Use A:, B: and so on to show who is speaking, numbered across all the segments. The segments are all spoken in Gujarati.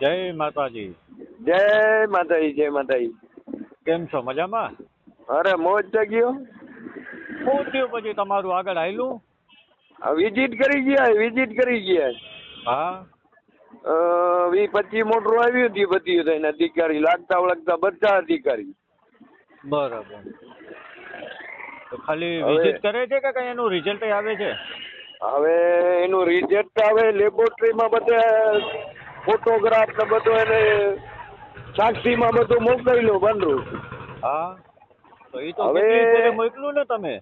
A: જય માતાજી.
B: જય માતાજી જય માતાજી.
A: કેમ છો? મજામાં?
B: અરે મોજ થઈ ગયો?
A: શું થયું પછી તમારું આગળ આયલું?
B: વિઝિટ કરી ગયા વિઝિટ કરી ગયા.
A: હા.
B: વી પચી મોટરું આવ્યું હતું બધી થઈને અધિકારી લાગતા વળગતા બધા અધિકારી
A: બરાબર. તો ખાલી વિઝિટ કરે છે કે કઈ એનું રિઝલ્ટ આવે છે?
B: હવે એનું રિઝલ્ટ આવે લેબોરેટરીમાં બધે ફોટોગ્રાફ ને બધું એને સાક્ષીમાં બધું મોકલેલું બંધરું
A: હા? તો એ તો
B: હવે-
A: મોકલું ને તમે?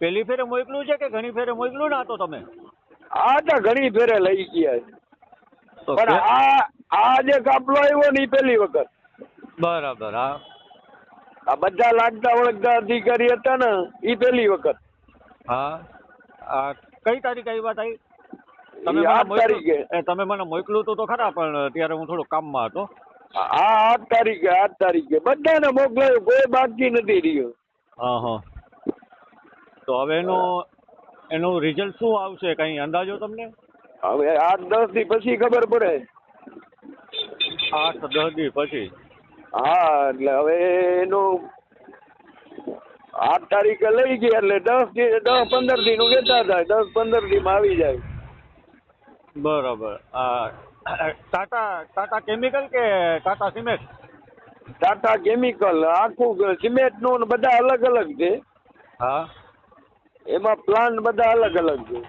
A: પેલી ફેરે- મોકલું છે કે ઘણી ફેરે મોકલું ને આ તો તમે?
B: આ તો ઘણી ફેરે લઈ ગયા પણ આ આ જે કાપલો આવ્યો ને પેલી પહેલી વખત.
A: બરાબર હા.
B: આ બધા લાગતા વળગતા અધિકારી હતા ને ઈ પેલી વખત.
A: હા? કઈ તારીખ આવી વાત આવી તમે મને
B: આઠ તારીખે.
A: એ તમે મને મોકલું તો તો ખરા પણ ત્યારે હું થોડું કામમાં હતો.
B: આ આઠ તારીખે આઠ તારીખે. બધાને મોકલાયું કોઈ બાકી નથી રહ્યું.
A: હા હા તો હવે એનો એનું રિઝલ્ટ શું આવશે? કઈ અંદાજો તમને?
B: હવે આઠ દસ દી પછી ખબર પડે.
A: આઠ દસ દી પછી.
B: હા એટલે હવે એનું આઠ તારીખે લઈ ગયા એટલે દસ દસ પંદર દી નું કેતા થાય. દસ પંદર દી માં આવી જાય.
A: બરાબર. ટાટા ટાટા કેમિકલ કે ટાટા સિમેન્ટ?
B: ટાટા કેમિકલ આખું સિમેન્ટનું બધા અલગ અલગ છે.
A: હા.
B: એમાં પ્લાન્ટ બધા અલગ અલગ છે.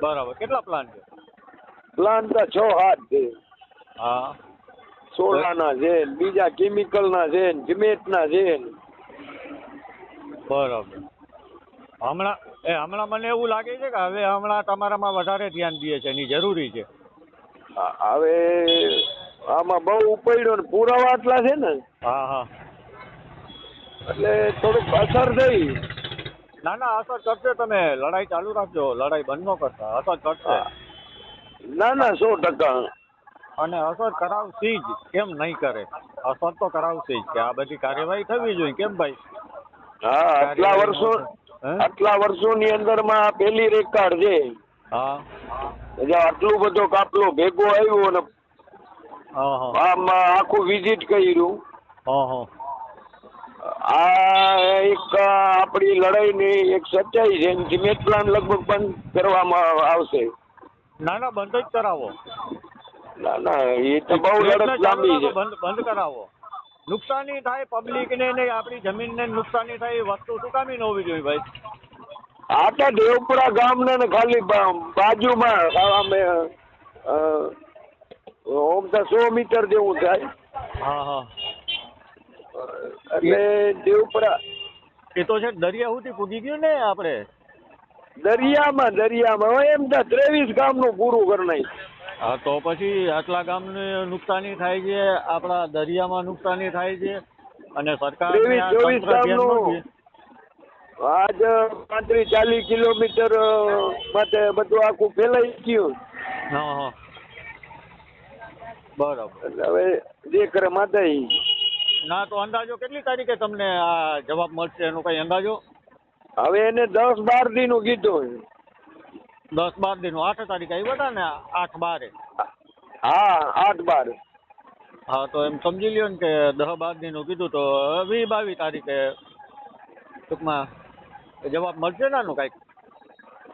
A: બરાબર. કેટલા પ્લાન છે?
B: પ્લાન્ટ તો છ હાથ છે.
A: હા.
B: સોલાના છે બીજા કેમિકલ ના છે ને સિમેન્ટ ના. છે
A: બરાબર. હમણાં એ હમણાં મને એવું લાગે છે કે હવે હમણાં તમારામાં વધારે ધ્યાન દે છે એની જરૂરી છે.
B: હવે આમાં બહુ ઉપડ્યો ને પુરાવા આટલા છે ને.
A: હા હા.
B: એટલે થોડુંક અસર થઈ.
A: ના ના અસર કરશે તમે. લડાઈ ચાલુ રાખજો. લડાઈ બંધ ન કરતા. અસર કરશે.
B: ના ના સો ટકા.
A: અને અસર કરાવશે જ. કેમ નહીં કરે? અસર તો કરાવશે જ કે આ બધી કાર્યવાહી થવી જોઈએ. કેમ ભાઈ?
B: હા આટલા વર્ષો? આટલા વર્ષોની અંદરમાં આ પહેલી રેકાર્ડ છે. એટલે આટલું બધો કાપલો ભેગો આવ્યો ને
A: હા
B: આખું વિઝિટ કર્યું. આ એક આપણી લડાઈની એક સચ્ચાઈ છે. જીમેટ સિમેન્ટ પ્લાન લગભગ બંધ કરવામાં આવશે.
A: ના ના બંધ જ કરાવો.
B: ના ના એ તો બહુ લડત લાંબી છે.
A: બંધ કરાવો. નુકસાની થાય પબ્લિકને ને આપણી જમીનને નુકસાની થાય એ વસ્તુ શું કામી ન હોવી જોઈએ ભાઈ?
B: આ તો દેવપુરા ગામને ને ખાલી બાજુમાં અમે ઓમ તો સો મીટર જેવું થાય.
A: હા હા.
B: એટલે દેવપુરા
A: એ તો છે દરિયા સુધી પૂગી ગયું ને આપણે.
B: દરિયામાં દરિયામાં એમ તો ત્રેવીસ ગામનું પૂરું કરી નાખ
A: હા તો પછી આટલા ગામને નુકસાની થાય છે આપણા દરિયામાં નુકસાની થાય છે અને સરકાર
B: આજ પાંત્રીસ ચાલીસ કિલોમીટર માટે બધું આખું ફેલાઈ ગયું.
A: હા હા. બરાબર.
B: એટલે હવે જે કરે માતાજી
A: ના તો અંદાજો કેટલી તારીખે તમને આ જવાબ મળશે? એનો કઈ અંદાજો?
B: હવે એને દસ બાર દી નું કીધું.
A: દસ બાર દિન આઠ તારીખ આવ્યા હતા ને આઠ બારે.
B: હા આઠ બાર.
A: હા તો એમ સમજી લ્યો ને કે દસ બાર દિનનું કીધું તો વીસ બાવીસ તારીખે ટૂંકમાં જવાબ મળશે ને આનું કાંઈક?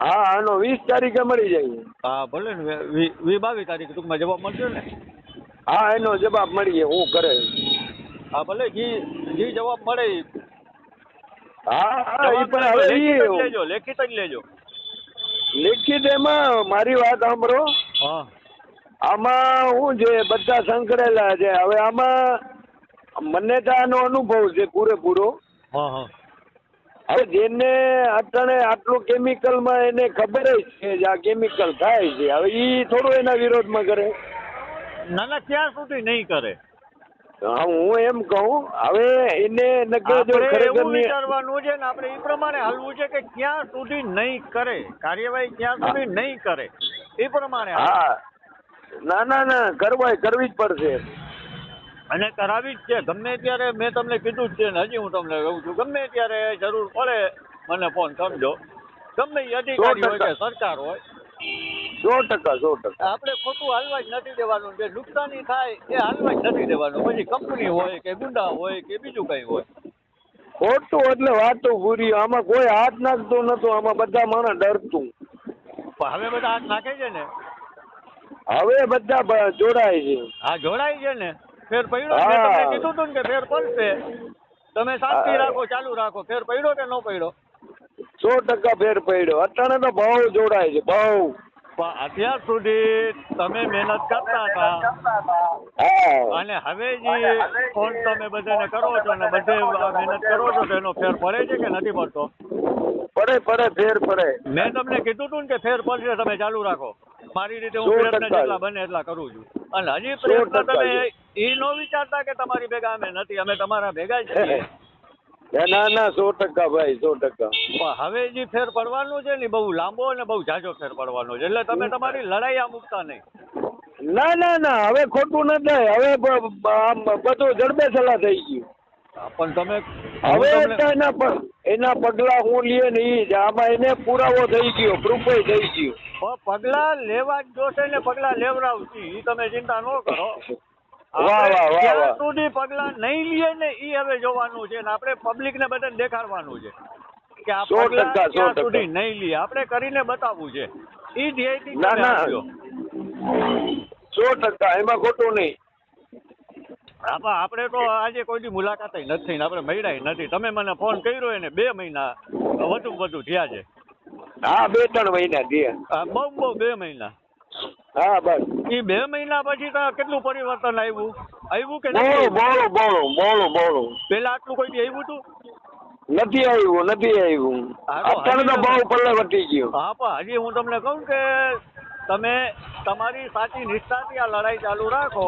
B: હા આનો વીસ તારીખે મળી જાય.
A: હા ભલે ને વી- વીસ બાવીસ તારીખે ટૂંકમાં જવાબ મળશે ને?
B: હા એનો જવાબ મળી જાય હું કરે.
A: હા ભલે જી જી જવાબ મળે
B: હા હા એ પણ હવે
A: લેખિત જ લેજો. લેખિત
B: એમાં મારી વાત સાંભળો.
A: હા.
B: આમાં શું છે બધા સંકળાયેલા છે. હવે આમાં મને તો આનો અનુભવ છે પૂરેપૂરો.
A: હા હા.
B: હવે જેને અત્યારે આટલું કેમિકલમાં એને ખબર જ છે આ કેમિકલ થાય છે. હવે એ થોડું એના વિરોધમાં કરે.
A: ના ના ક્યાં સુધી નહીં કરે?
B: હા હું એમ કહું હવે એને નકર જો ખરેખર
A: વિચારવાનું છે ને આપણે એ પ્રમાણે હાલવું છે કે ક્યાં સુધી નહીં કરે. કાર્યવાહી ક્યાં સુધી નહીં કરે. એ પ્રમાણે
B: હા. ના ના ના કરવાય કરવી જ પડશે.
A: અને કરાવી જ છે. ગમે ત્યારે મેં તમને કીધું જ છે ને હજી હું તમને કહું છું ગમે ત્યારે જરૂર પડે મને ફોન કરજો. ગમે અધિકારી હોય કે સરકાર હોય
B: સો ટકા સો ટકા.
A: આપણે ખોટું હાલવા જ નથી દેવાનું. જે નુકસાની થાય એ હાલવા જ નથી દેવાનું. પછી કંપની હોય કે ગુંડા હોય કે બીજું કઈ હોય.
B: ખોટું એટલે વાતો પૂરી. આમાં કોઈ હાથ નાખતું નતું. આમાં બધા માણસ ડરતું.
A: પણ હવે બધા હાથ નાખે છે ને?
B: હવે બધા જોડાય છે.
A: હા જોડાય છે ને? ફેર પડ્યો કીધું ને કે ફેર પડશે. તમે શાંતિ રાખો ચાલુ રાખો. ફેર પડ્યો કે ન પડ્યો?
B: સો ટકા ફેર પડ્યો. અત્યારે તો ભાવ જોડાય છે. બહુ.
A: પણ અત્યાર સુધી તમે મહેનત કરતા હતા. અને હવે જે ફોન તમે બધાને કરો છો અને બધે મહેનત કરો છો તો એનો ફેર પડે છે કે નથી પડતો?
B: પડે પડે ફેર પડે.
A: મેં તમને કીધું હતું ને કે ફેર પડશે તમે ચાલુ રાખો. મારી રીતે હું પ્રયત્ન જેટલા બને એટલા કરું છું. અને હજી પ્રયત્ન તમે એ ન વિચારતા કે તમારી ભેગા અમે નથી અમે તમારા ભેગા જ છીએ.
B: ના, ના સો ટકા ભાઈ સો ટકા.
A: હવે જે ફેર પડવાનું છે ને બહુ લાંબો અને બહુ જાજો ફેર પડવાનો છે. એટલે તમે તમારી લડાઈ આ મૂકતા નહીં.
B: ના ના ના હવે ખોટું ન થાય. હવે બધું જડબે સલાહ થઈ ગયું.
A: પણ તમે
B: હવે એના એના પગલા હું લે ને એ આમાં એને પુરાવો થઈ ગયો પ્રૂફ થઈ ગયું.
A: પગલા લેવા જ જોશે ને પગલા લેવડાવશે એ તમે ચિંતા ન કરો. જ્યાં સુધી પગલા નહીં લઈએ ને એ હવે જોવાનું છે ને આપણે પબ્લિક ને બધાને દેખાડવાનું છે કે આ પગલા
B: ટકા, સો
A: ક્યાં
B: ટકા.
A: સુધી નહીં લઈએ આપણે કરીને બતાવવું છે. એ ધ્યેયથી
B: ના, ના. સો ટકા એમાં ખોટું નહીં.
A: હા, આપણે તો આજે કોઈ દી મુલાકાત નથી ને આપણે મળ્યા નથી. તમે મને ફોન કર્યો એને બે મહિના વધુ વધુ થયા છે.
B: હા બે ત્રણ મહિના થયા.
A: બહુ બહુ બે મહિના.
B: હા બસ.
A: એ બે મહિના પછી તો કેટલું પરિવર્તન આવ્યું? આવ્યું કે નથી
B: બોલું? બોલું બોલું બોલું
A: પેલા આટલું કોઈ બી આવ્યું હતું
B: નથી આવ્યું નથી આવ્યું. અત્યારે તો બહુ પલ્લે વટી ગયો.
A: હા પણ હજી હું તમને કહું કે તમે તમારી સાચી નિષ્ઠાથી આ લડાઈ ચાલુ રાખો.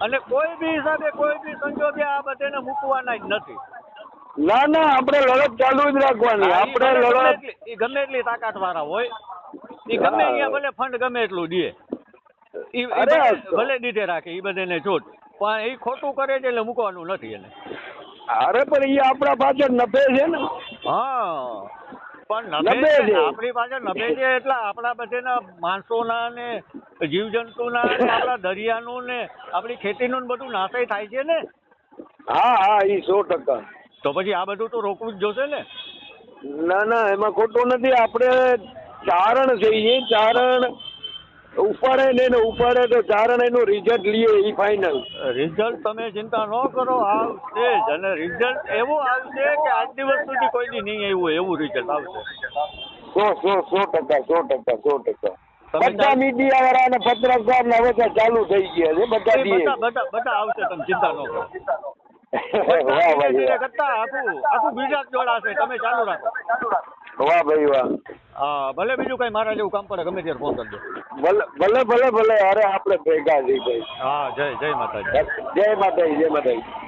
A: અને કોઈ બી હિસાબે કોઈ બી સંજોગે આ બધાને મૂકવાના જ નથી.
B: ના ના આપણે લડત ચાલુ જ રાખવાની. આપણે લડત
A: ગમે એટલી તાકાત વાળા હોય. એ ગમે. અહીંયા ભલે ફંડ ગમે એટલું દે. ભલે- દીધે રાખે એ બધાને છૂટ પણ એ ખોટું કરે છે એટલે મૂકવાનું નથી એને.
B: અરે પણ એ આપણા પાછળ નફે છે ને.
A: હા. પણ
B: નભે
A: છે. આપણી પાસે નભે છે એટલે આપણા બધાના માણસોના ને જીવજંતુના ને આપણા દરિયાનું ને આપણી ખેતીનું બધું નાશે થાય છે ને.
B: હા હા એ સો ટકા.
A: તો પછી આ બધું તો રોકવું જ જોશે ને.
B: ના ના એમાં ખોટું નથી. આપણે ચારણ જોઈએ ચારણ ઉપાડે ને ઉપાડે તો ચારણ એનું રિઝલ્ટ લઈએ એ ફાઇનલ
A: રિઝલ્ટ તમે ચિંતા ન કરો આવશે જ. અને રિઝલ્ટ એવું આવશે કે આજ દિવસ સુધી કોઈ નહીં આવ્યું એવું રિઝલ્ટ આવશે.
B: સો સો સો ટકા સો ટકા સો ટકા. બધા મીડિયા વાળા અને પત્રકાર ને હવે ચાલુ થઈ ગયા છે બધા
A: બધા બધા આવશે તમે ચિંતા ન કરો. કરતા આખું આખું ગુજરાત જોડાશે તમે ચાલુ રાખો.
B: વાહ ભાઈ વાહ.
A: હા ભલે બીજું કઈ મારા જેવું કામ પડે ગમે ત્યારે ફોન કરજો.
B: ભલે ભલે ભલે ભલે અરે આપણે ભેગા જઈ ભાઈ.
A: હા જય જય માતાજી.
B: જય માતાજી જય માતાજી.